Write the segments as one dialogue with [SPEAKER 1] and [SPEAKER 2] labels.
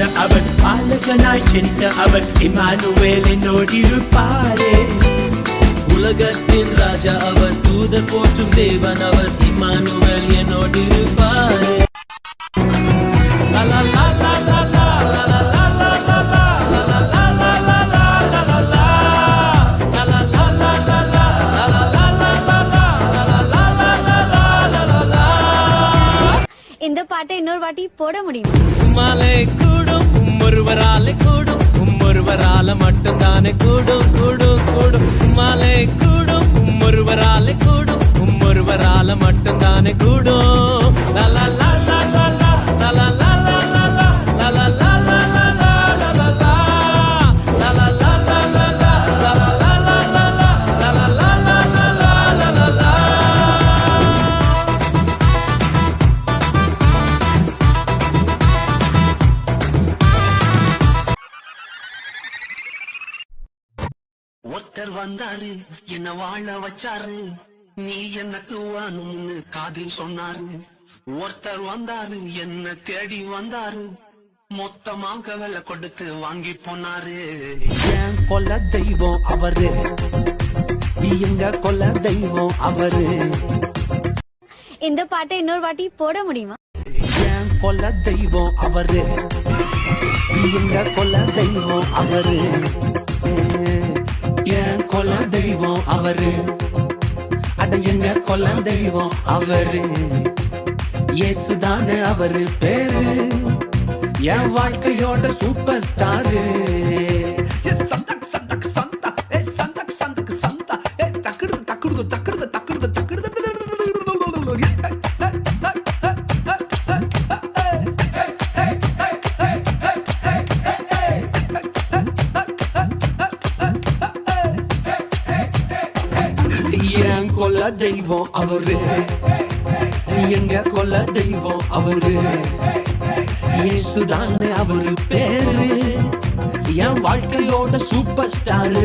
[SPEAKER 1] வாழ்ந்த அவர் பாலகனாய் ஜனித்த அவர் இமானுவேல் என்னோடிருப்பாரே
[SPEAKER 2] உலகத்தின் ராஜா அவர் தூத போற்றும் தேவன் அவர் இமானுவேல் என்னோடிருப்பாரே
[SPEAKER 3] இந்த பாட்டை இன்னொரு வாட்டி போட முடியும்?
[SPEAKER 2] மலை கூட உம்மொருவரால கூடும். உம்மொருவரால மட்டும்தானே கூடும். கூடும் கூடும். உம்மாலே கூடும். உம்மொருவரால கூடும். உம்மொருவரால மட்டும்தானே கூடும். லா
[SPEAKER 4] ஒருத்தர் வந்தாரு. என்ன வாழ வச்சாரு. நீ என்ன தூவானும்னு காதில் சொன்னாரு. ஒருத்தர் வந்தாரு என்ன தேடி வந்தாரு. மொத்தமாக விலை கொடுத்து வாங்கி போனாரு.
[SPEAKER 5] என் கொல்ல தெய்வம் அவரு. எங்க கொல்ல தெய்வம் அவரு.
[SPEAKER 3] இந்த பாட்டை இன்னொரு வாட்டி போட முடியுமா?
[SPEAKER 5] என் கொல்ல தெய்வம் அவரு. எங்க கொல்ல தெய்வம் அவரு. தெய்வம் அவரு. அட எங்க கொல்ல தெய்வம் அவரு. இயேசுதானே அவரு பேரு. என் வாழ்க்கையோட சூப்பர் ஸ்டாரு கொல்ல தெய்வம் அவரு. எங்க கொல்ல தெய்வம் அவரு. இயேசுதான் அவரு பேரு. என் வாழ்க்கையோட சூப்பர் ஸ்டாரு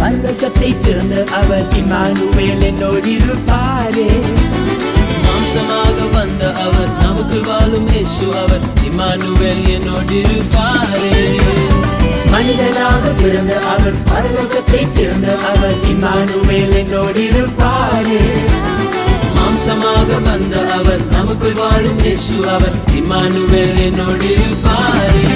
[SPEAKER 1] பர்வகத்தை திறந்த அவர் இமானுவேல் என்னோடு இருப்பாரே.
[SPEAKER 2] மாம்சமாக வந்த அவர் நமக்கு வாழும் இயேசு அவர் இமானுவேல் என்னோடு இருப்பாரே.
[SPEAKER 1] மனிதனாக பிறந்த அவர் பரலோகத்தை திறந்த அவர் இமானுவேல் என்னோடு இருப்பாரே.
[SPEAKER 2] மாம்சமாக வந்த அவர் நமக்கு வாழும் இயேசு அவர் இமானுவேல் என்னோடு இருப்பாரே.